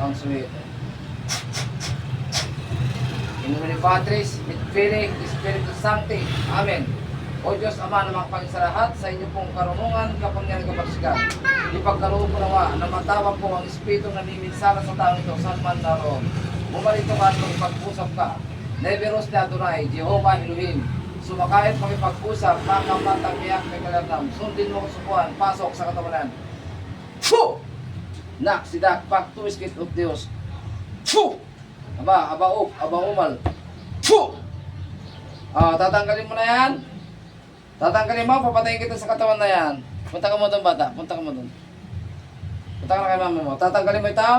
ang sweet. In nomine Patris, et Filii, et Spiritus Sancti. Amen. O Diyos Ama na mga sa inyo pong karunungan, kapangyarihan kapagsigan. Ipagkaloob ko nawa na matawag po ang Espiritu na niminsala sa taong ito, saan man naroon. Bumalik ka man kung ipag-usap ka. Neveros na Adonai, Jehovah Elohim. Sumakayat makipag-usap, makamatang iyak kay kalanam. Sundin mo kusukuhan, pasok sa katawanan. Fu! Nak, sidak, pak, tuwiskit of Diyos. Fu! Aba, aba up, aba umal. Fu! Ah, tatanggalin mo na yan. Tatanggalin mo, papatayin kita sa katawan na yan. Punta ka mo doon, bata. Punta ka mo doon. Punta ka na kay mama mo. Tatanggalin mo ito.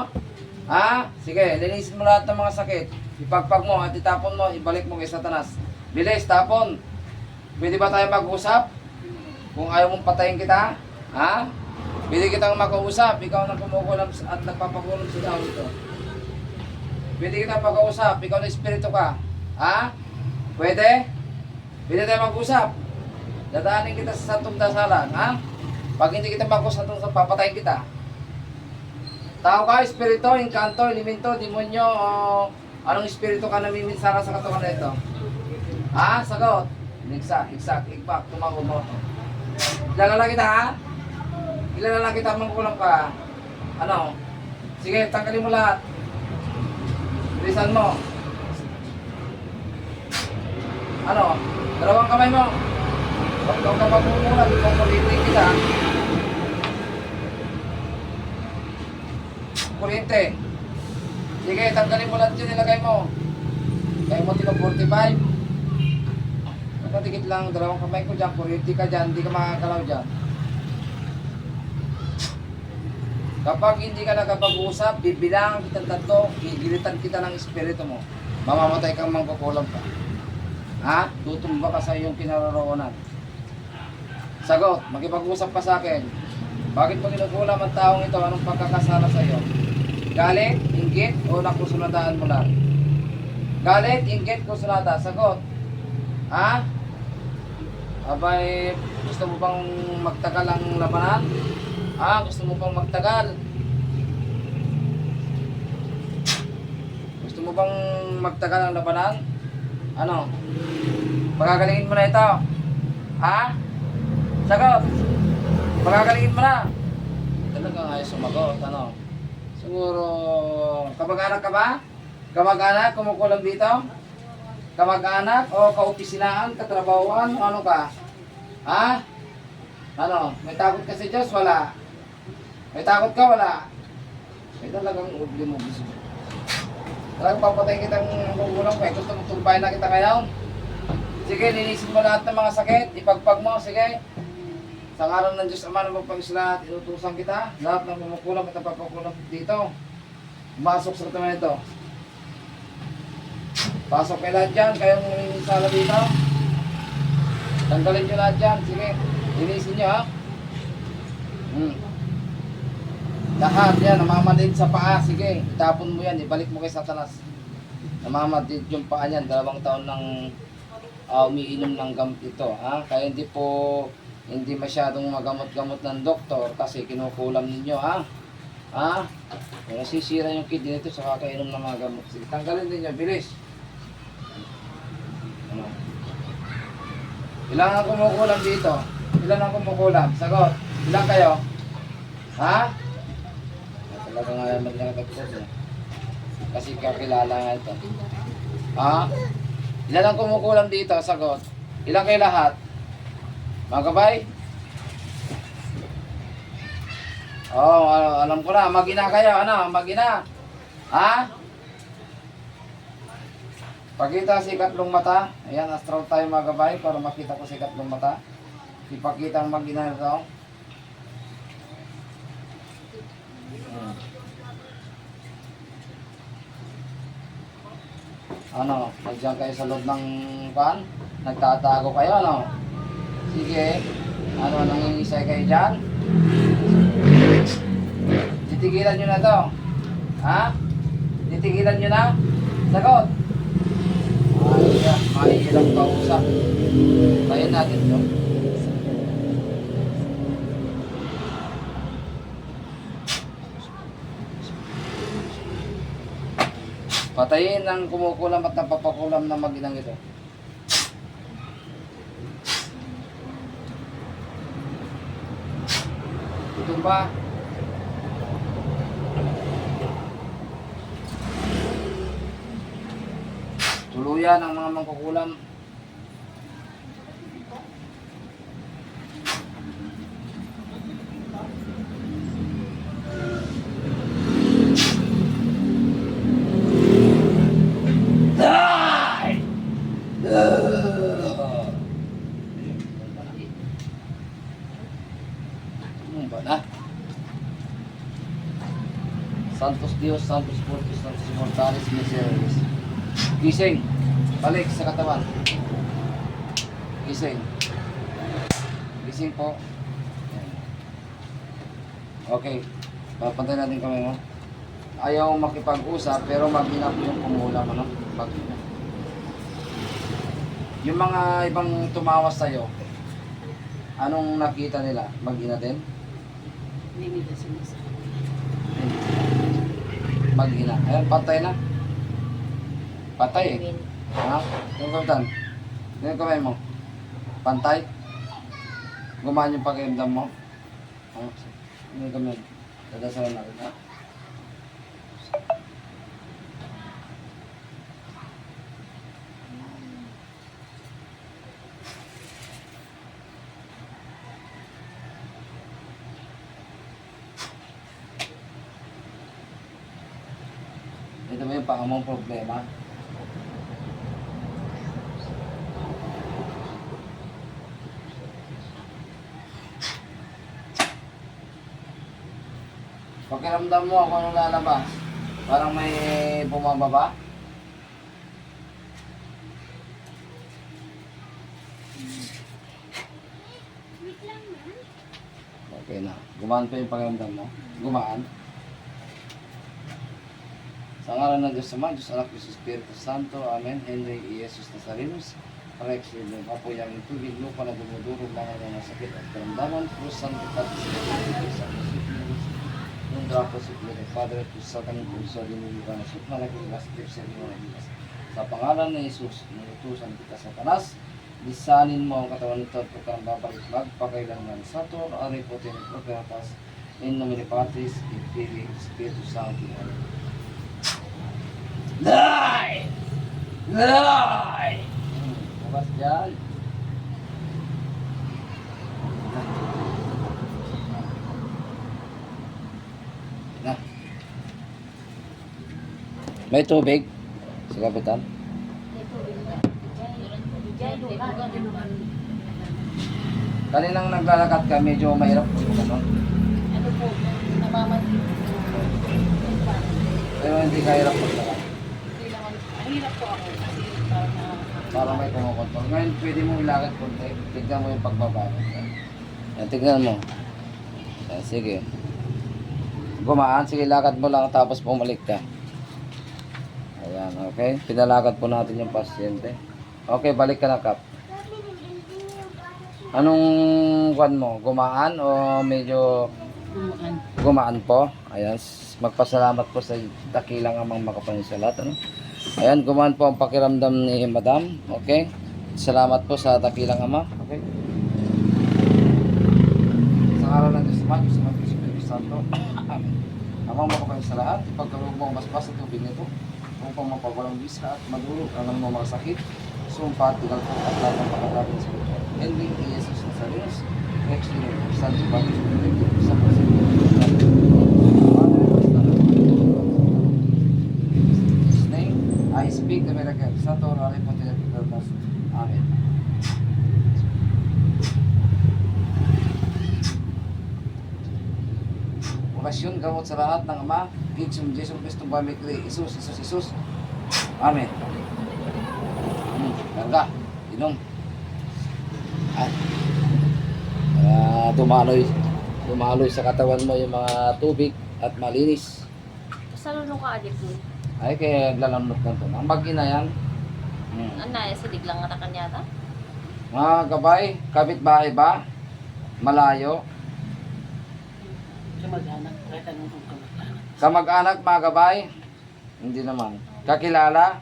Ha? Sige, linisin mo lahat ng mga sakit. Ipagpag mo at itapon mo, ibalik mo kay Satanas. Bilis, tapon. Pwede ba tayo mag-usap? Kung ayaw mong patayin kita, ha? Pwede kitang makausap. Ikaw na kumukulam at nagpapakulam sa tao ito. Pwede kitang makausap. Ikaw na espiritu ka. Ha? Pwede? Pwede tayo mag-usap. Dadaanin kita sa santong dasalan, ha? Pag hindi kita mag-usap, papatayin kita. Tao ka, espiritu, inkanto, elemento, demonyo, o anong espiritu ka namiminsara sa katawan na ito? Ha? Sagot. Iksak, iksak, ikpak, tumago mo. Lang kita, ha? Kilala lang kita, mangkulang ka. Ano? Sige, tanggalin mo lahat. Bilisan mo. Ano? Dalawang kamay mo. Huwag ka magmumulat, kung kulitin kita. Kuryente. Sige, tanggalin mo lahat yun, nilagay mo. Kaya mo tino 45. Nakatikit lang, dalawang kamay ko dyan, kuryente ka dyan, hindi ka makakalaw dyan. Kapag hindi ka nakapag-usap, bibilang kitang tatlo, gigilitan kita ng espiritu mo. Mamamatay kang mangkukulam ka. Ha? Tutumba ka sa iyong kinaroroonan. Sagot, makipag-usap ka sa akin. Bakit mo kinukulam ang taong ito? Anong pagkakasala sa iyo? Galit, inggit, o nakusunadaan mo lang? Galit, inggit, kusunada. Sagot. Ha? Abay, gusto mo bang magtagal ang labanan? Ha? Gusto mo bang magtagal? Gusto mo bang magtagal ang labanan? Ano? Pagagalingin mo na ito. Ha? Sagot. Pagagalingin mo na. Talagang ayos sumagot. Ano? Siguro, kamag-anak ka ba? Kamag-anak, kumukulam dito? Kamag-anak o kaopisinaan, katrabahoan, o ano ka? Ha? Ano? May takot ka sa Diyos? Wala. May takot ka? Wala. May talagang ugli mo. Talagang papatay kitang kukulang eh. Gusto mo tumpahin na kita ngayon? Sige, linisin mo lahat ng mga sakit. Ipagpag mo, sige. Sa ngalan ng Diyos Ama na magpagis lahat, inutusan kita. Lahat ng kumukulang at napapakulang dito. Masok sa katawan ito. Pasok kayo lahat dyan. Kayong sala dito. Tanggalin nyo lahat dyan. Sige. Linisin nyo ha. Hmm. Lahat yan. Namamadid sa paa. Sige. Itapon mo yan. Ibalik mo kay Satanas. Namamadid yung paa niyan. Dalawang taon nang ah, umiinom ng gamot ito. Ha? Kaya hindi po hindi masyadong magamot-gamot ng doktor kasi kinukulam ninyo. Ha? Ha? Kung nasisira yung kidney nito sa kakainom ng mga gamot. Sige, tanggalin niya. Bilis. Ano? Ilan ang kumukulam dito? Ilan ang kumukulam? Sagot. Ilan kayo? Ha? Talaga nga naman lang nagpapos eh. Kasi kakilala nga ito. Ha? Ilan ang kumukulam dito? Sagot. Ilan kayo lahat? Mga kabay? Oh, alam ko na. Magina kayo. Ano? Magina. Ha? Pakita si ikatlong mata. Ayan, astral tayo mga kabay para makita ko si ikatlong mata. Ipakita ang magina ito. Hmm. Ano, nandiyan kayo sa loob ng kan? Nagtatago kayo, ano? Sige. Ano, nangingisay kayo dyan? Titigilan nyo na to. Ha? Titigilan nyo na? Sagot. Ay, yeah. Mahirap kausap. Kaya natin to. Patayin ang kumukulam at napapakulam na maginang ito. Ito ba? Tuluyan ang mga mangkukulam. Ba na? Santos Dios, Santos Portos, Santos Immortalis, Misereres. Gising. Balik sa katawan. Gising. Gising po. Okay. Papantay natin kami mo. Ayaw makipag-usap pero mag-ina po yung kumulam. Ano? Mag-ina. Yung mga ibang tumawas sa'yo, anong nakita nila? Mag-ina din? Mag-ina. Ayan, patay na. Patay eh. Ha? Yung kapitan, yung kamay mo, pantay? Gumaan yung pakiramdam mo? Ha? Yung kamay, dadasalan natin, ha? Ito ba yung pangamong problema? Pakiramdam mo ako anong lalabas. Parang may bumababa. Okay na. Gumaan pa yung pakiramdam mo. Gumaan. Sa ngalan ng Diyos Ama, Diyos Anak, Diyos Espiritu Santo. Amen. Henry E. Jesus Nazarenos. Rex, yung apoy ang tubig, lupa na dumudurog mga mga sakit at karamdaman. Cruz Santo Tatis, yung drapo sa Pilihan Padre, Cruz Satan, Cruz sa Limulipan na sut, malaki las sa Limulipan. Sa pangalan ni Jesus, nutusan kita sa panas, lisanin mo ang katawan nito at pagkang babalik magpakailangan sa to, ari po tin prokratas, in nomine Patris, et Filii, et Spiritus Sancti. Amen. Die! Hmm, Labas dyan. Na. May tubig? Sa kapitan? Kaninang naglalakad ka, medyo mahirap po yung ano. Ano po, namamansin po. Pero hindi ka hirap maglakad. Hindi naman, mahirap po ako kasi parang na... Para may kumukontrol. Ngayon, pwede mo ilakad konti. Tignan mo yung pagbaba. Yan, tignan mo. Yan, sige. Gumaan, sige, lakad mo lang tapos bumalik ka. Ayan, okay. Pinalakad po natin yung pasyente. Okay, balik ka na, Kap. Anong kwan mo? Gumaan o medyo gumaan po. Ayan, magpasalamat po sa dakilang amang makapansalat. Ano? Ayan, gumaan po ang pakiramdam ni Madam. Okay? Salamat po sa dakilang ama. Okay? Sa araw ng Diyos Ama, Diyos Ama, Diyos Espiritu Santo. Amen. Amang makapansalat, ipagkaloob mo ang basbas sa tubig nito upang mapawalang bisa at madulog ang mga mga sakit, sumpa at tigal po at lahat ng pagkakabin sa. Ending Jesus Nazarenos, next year, Santo Baptist, sa lahat ng Ama, Kidsum, Jesus Cristo, Bamikri, Isus, Isus, Isus. Amen. Hmm, karga, inom. At uh, dumaloy, dumaloy sa katawan mo yung mga tubig at malinis. Sa lulong ka adik mo? Ay, kaya naglalamot lang to. Ang bagi na yan. Hmm. Ano na, silig lang nga kanyata? Mga gabay, kapitbahay ba? Malayo. Kamag-anak, kamag-anak. Mga gabay? Hindi naman. Kakilala?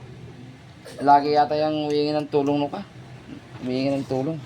Lagi yata yung humingi ng tulong no ka? Humingi ng tulong.